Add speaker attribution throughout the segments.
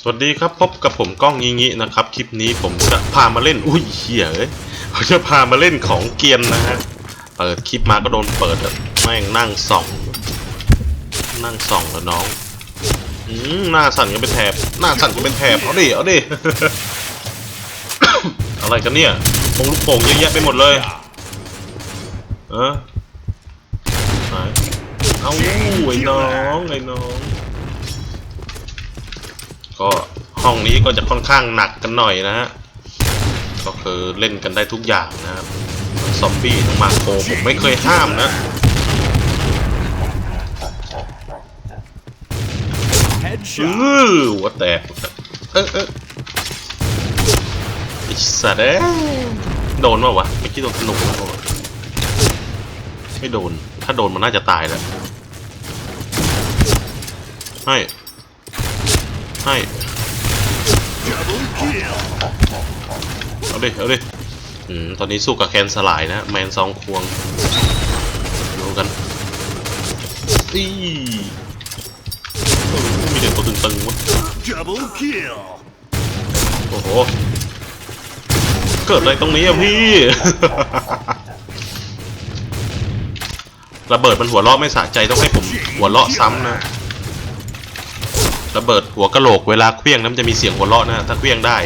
Speaker 1: สวัสดีครับพบกับผมก้องงี้งี้นะครับ คลิปนี้ผมจะพามาเล่น อุ้ยเหี้ยเอ้ยผมจะพามาเล่นของเกียนนะฮะ เปิดคลิปมาก็โดนเปิดแม่งนั่งส่อง นั่งส่องกับน้องอืมหน้าสั่นกันเป็นแถบ หน้าสั่นกันเป็นแถบ เอาดิ เอาดิ อะไรกันเนี่ยพงลูกโป่งเยอะแยะไปหมดเลย เออไหนเอาไอ้น้องไอ้น้อง ก็ห้องนี้ก็จะค่อนข้างหนักกันหน่อยนะฮะก็คือเล่นกันได้ทุกอย่างนะครับทั้งซอมบี้ทั้งมาโคผมไม่เคยห้ามนะอือหัวแตกเออเออไอ้สัตว์เอ้โดนปะวะไม่คิดโดนธนูนะวะไม่โดน ถ้าโดนมันน่าจะตายแล้วให้ ให้ เอาดิ เอาดิอืมตอนนี้สู้กับแคนสลายนะ แมนสองควงดูกันอีมีเด็กตัวตึงๆวะโอ้โห เกิดอะไรตรงนี้อะพี่ ระเบิดมันหัวเราะไม่สะใจต้องให้ผมหัวเราะซ้ำนะ ระเบิดหัวกะโหลกเวลาเคลี้ยงนั้นจะมีเสียงหัวเราะนะถ้าเคลี้ยงได้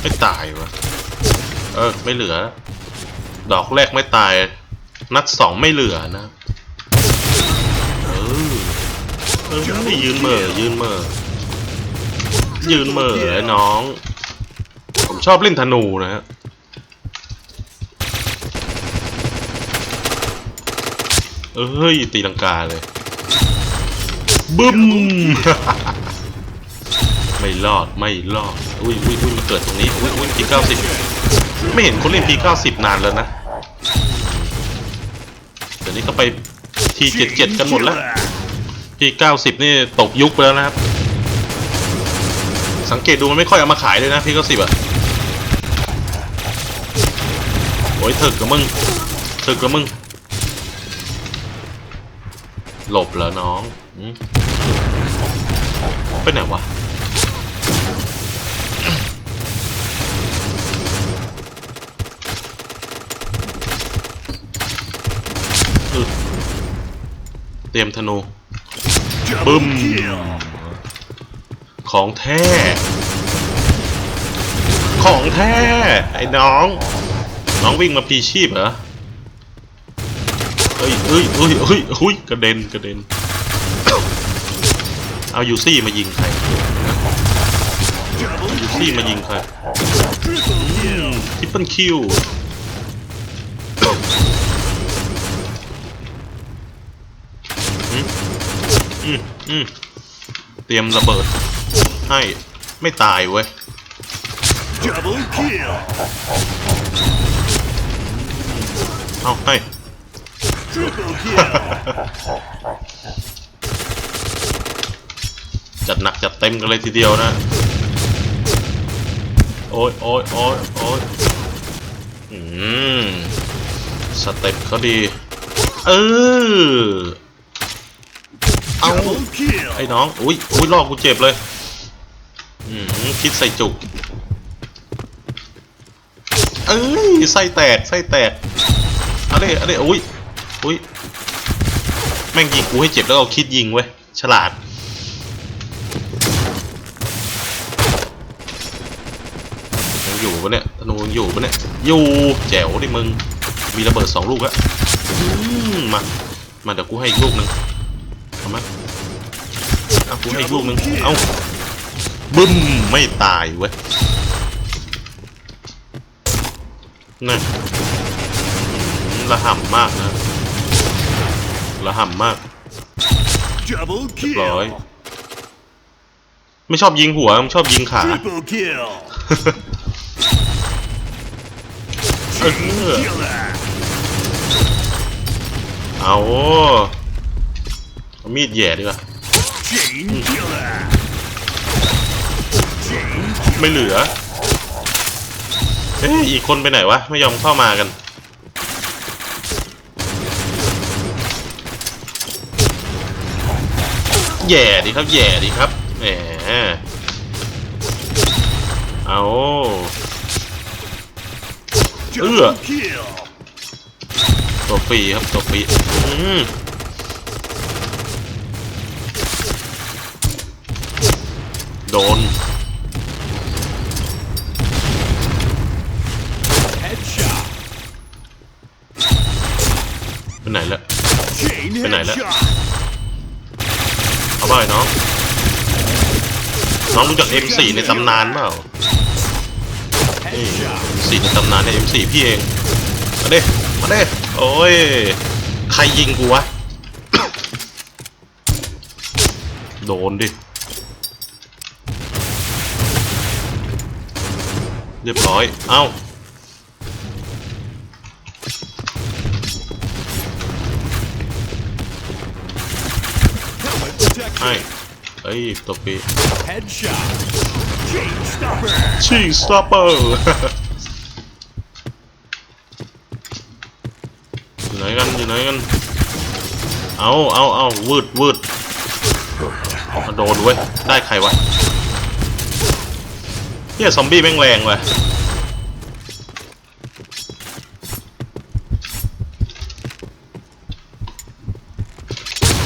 Speaker 1: ไม่ตายวะเออไม่เหลือ ดอกแรกไม่ตาย นัดสองไม่เหลือนะเออเออยืนเหม่อยืนเหม่อยืนเหม่อไอ้น้อง ผมชอบเล่นธนูนะฮะ เอ้ย ตีลังกาเลย บึ้ม ไม่รอด ไม่รอด อุ้ยอุ้ยอุ้ยมาเกิดตรงนี้ อุ้ยอุ้ยพีเก้าสิบไม่เห็นคนเล่นพีเก้าสิบนานแล้วนะเดี๋ยวนี้ก็ไปทีเจ็ดเจ็ดกันหมดแล้วพีเก้าสิบนี่ตกยุคไปแล้วนะครับ สังเกตดูมันไม่ค่อยเอามาขายเลยนะพีเก้าสิบอะโอ้ยถึกกับมึงถึกกับมึง หลบแล้วน้องไปไหนวะเตรียมธนู
Speaker 2: Double
Speaker 1: Boom.
Speaker 2: kill.
Speaker 1: ของแท้ ของแท้ ไอ้น้อง น้องวิ่งมาพีชีพเหรอ เฮ้ยเฮ้ยเฮ้ยเฮ้ยเฮ้ยกระเด็นกระเด็น เอายูซี่มายิงใคร
Speaker 2: Double
Speaker 1: ยูซี่มายิงใคร
Speaker 2: triple kill.
Speaker 1: ทิปเปิลคิวอืมอืมอืมเตรียมระเบิด ให้ไม่ตายเว้ย
Speaker 2: Double kill.
Speaker 1: เอาให้
Speaker 2: Triple kill.
Speaker 1: จัดหนักจัดเต็มกันเลยทีเดียวนะ โอ้ยโอ้ยโอ้ยโอ้ยอืมสเต็ปเขาดี เออ เอา
Speaker 2: Double kill.
Speaker 1: ไอ้น้อง อุ้ยอุ้ยลอกกูเจ็บเลย อืมคิดใส่จุก เอ้ย ไส้แตก ไส้แตกเอาดิเอาดิอุ้ย อุ้ยแม่งยิงกูให้เจ็บแล้วเอาคิดยิงเว้ย ฉลาด ยังอยู่ปะเนี่ยธนูยังอยู่ปะเนี่ย อยู่ แจ๋วดิมึง มีระเบิดสองลูกแล้วอืมา มาเดี๋ยวกูให้อีกลูกหนึ่งเอามาเอากูให้อีกลูกหนึ่งเอาบึ้ม ไม่ตายเว้ยนี่อืมระห่ำมากนะ ระห่ำมาก
Speaker 2: Double
Speaker 1: ร้อย
Speaker 2: kill.
Speaker 1: ไม่ชอบยิงหัวมันชอบยิงขา
Speaker 2: Triple kill.
Speaker 1: เออ
Speaker 2: Killer.
Speaker 1: เอาเอามีดแหย่ดีกว่า
Speaker 2: Chain killer. Chain
Speaker 1: ไม่เหลือ เอ้ยอีกคนไปไหนวะ ไม่ยอมเข้ามากัน แย่ดีครับ แย่ดีครับแหมเอา
Speaker 2: เอือ
Speaker 1: ตัวฟรีครับตัวฟรีอืมโดน รู้จัก M4 ในตำนานเปล่านี่ M4 ในตำนานใน M4 พี่เอง มาเด้มาเด้โอ้ย ใครยิงกูวะ โดนดิ เรียบร้อย เอ้า
Speaker 2: Helmet
Speaker 1: ให้ เอ้ยตัวปี
Speaker 2: Headshot. Chain stopper.
Speaker 1: ชีสตอปเปอร์อยู่ไหนกันอยู่ไหนกันเอาเอาเอาวืดวืดมาโดนเว้ยได้ใครวะเฮียซอมบี้แม่งแรงว่ะ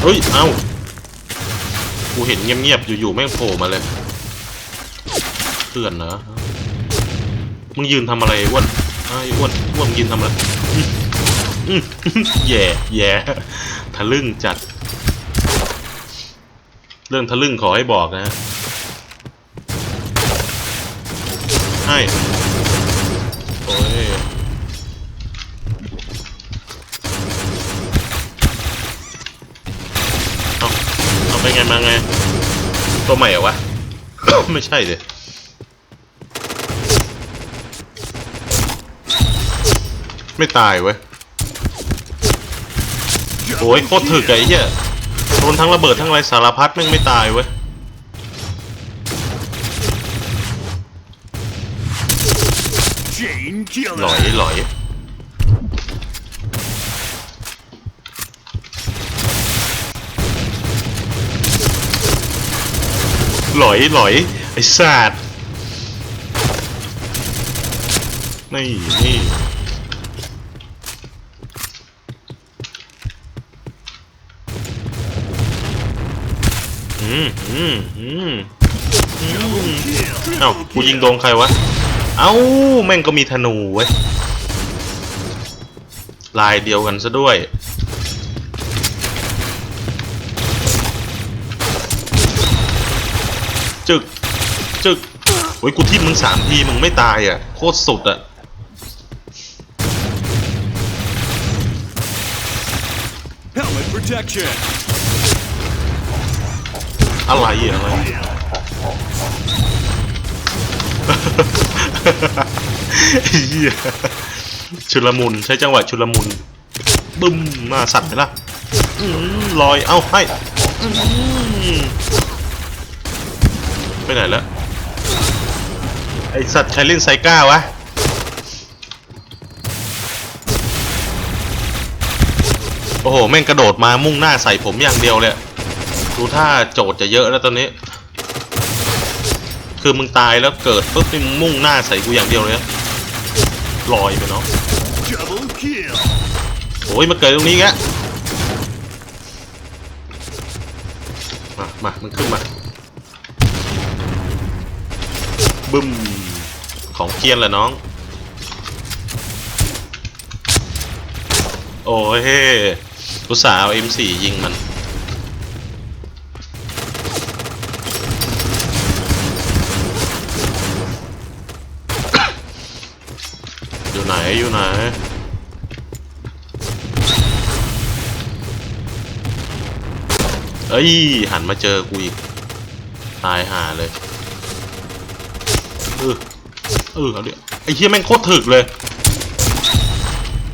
Speaker 1: เฮ้ย เอ้า กูเห็นเงียบๆ อยู่ๆ แม่งโผล่มาเลยเพื่อนเหรอมึงยืนทำอะไรอ้วนไอ้อ้วนอ้วนยืนทำอะไรแย่แย่ทะลึ่งจัด เรื่องทะลึ่งขอให้บอกนะฮะให้โอ้ย เอาเอาไปไง มาไง ตัวใหม่เหรอวะ ไม่ใช่เลยไม่ตายเว้ยโอ้ยโคตรถึกไอ้เหี้ยโดนทั้งระเบิดทั้งอะไรสารพัดแม่งไม่ตายเว้ย
Speaker 2: Chain
Speaker 1: หลอย
Speaker 2: killer.
Speaker 1: หลอย หลอยหลอยไอ้สัตว์นี่นี่อืมอืมอืมเอ้ากูยิงโดนใครวะ เอ้าแม่งก็มีธนูเว้ยลายเดียวกันซะด้วย จึกโอ้ยกูทิ่มมึงสามทีมึงไม่ตายอะโคตรสุดอะ
Speaker 2: Helmet protection.
Speaker 1: อะไรอะอะไรเหี้ยชุลมุนใช้จังหวะชุลมุนบึ้มมาสัตว์ไหมล่ะอืมลอยเอ้าให้อืมไปไหนแล้ว ไอสัตว์ใช้เล่นไซก้าวะ โอ้โห แม่งกระโดดมามุ่งหน้าใส่ผมอย่างเดียวเลยดูท่าโจทย์จะเยอะแล้วตอนนี้ คือมึงตายแล้วเกิดปุ๊บนี่มึงมุ่งหน้าใส่กูอย่างเดียวเลยลอยไปเนาะโอ้ยมาเกิดตรงนี้แกมา มา มึงขึ้นมา บึ้ม ของเกียนแหละน้อง โอ้ยเฮ้อุตส่าห์เอา M4 ยิงมัน อยู่ไหน อยู่ไหนเอ้ย หันมาเจอกูอีก ตายหาเลย เออเออเอาเดี๋ยวไอ้เหี้ยแม่งโคตรถึกเลย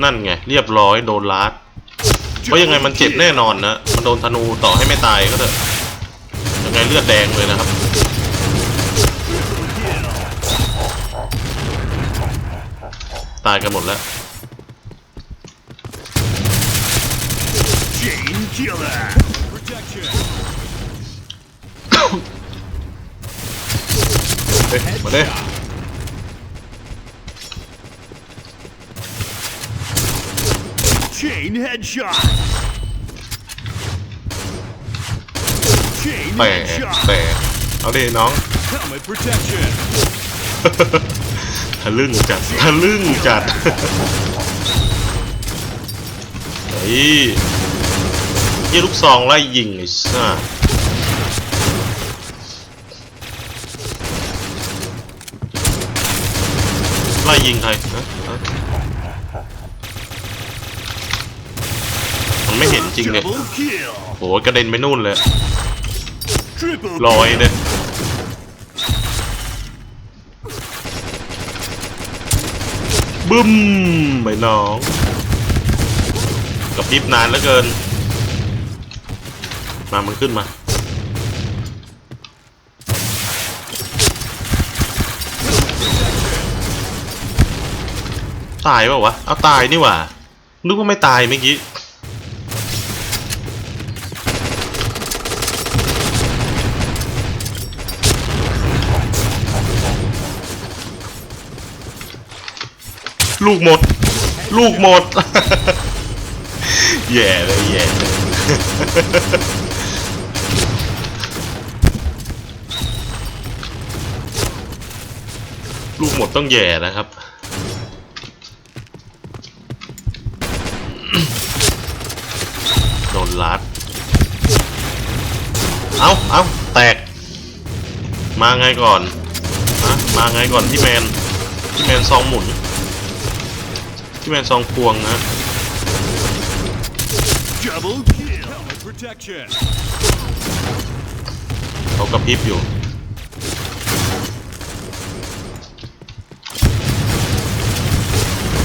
Speaker 1: นั่นไง เรียบร้อยโดนลัดเพราะยังไงมันเจ็บแน่นอนนะมันโดนธนูต่อให้ไม่ตายก็เถอะยังไงเลือดแดงเลยนะครับตายกันหมดแล้ว เฮ้ยมาเด้
Speaker 2: Chain headshot. Chain
Speaker 1: แตะ
Speaker 2: headshot.
Speaker 1: แตะเอาดิน้อง
Speaker 2: Helmet protection.
Speaker 1: ทะลึ่งจัดทะลึ่งจัดเฮ้ยยี่ลูกซองไล่ยิงไอ้ซ่า ไล่ยิงใครฮะฮะมันไม่เห็นจริงเลย
Speaker 2: Double kill.
Speaker 1: โหกระเด็นไปนู่นเลย
Speaker 2: Triple
Speaker 1: ลอยเลยบึ้มไปน้องกับพริบนานเหลือเกิน มามันขึ้นมา ตายเปล่าวะ เอาตายนี่หว่า นึกว่าไม่ตายเมื่อกี้ ลูกหมด ลูกหมด แย่เลยแย่เลยลูกหมดต้องแย่นะครับ นลัดเอาเอาแตก มาไงก่อนฮะมาไงก่อนที่แมนที่แมนซองหมุน ที่แมนซองพวงนะ
Speaker 2: double kill. Helmet protection.
Speaker 1: เขากระพริบอยู่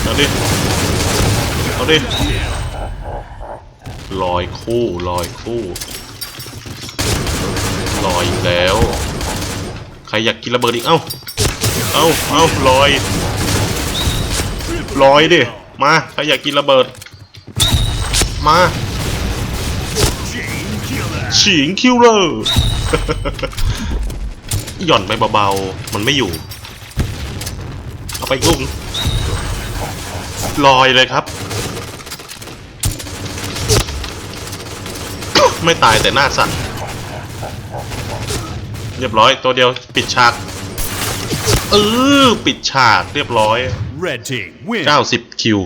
Speaker 1: เอาดิเอาดิ ลอยคู่ลอยคู่ลอยอีกแล้ว ใครอยากกินระเบิดอีก เอ้า เอ้า เอ้าลอยลอยดิ มา ใครอยากกินระเบิด มาฉิงคิวเลอร์หย่อนไปเบาๆ มันไม่อยู่ เอาไปกลูกนึงลอยเลยครับ ไม่ตายแต่หน้าสั่นเรียบร้อยตัวเดียวปิดฉากเออปิดฉากเรียบร้อย
Speaker 2: Red team win.
Speaker 1: 90คิว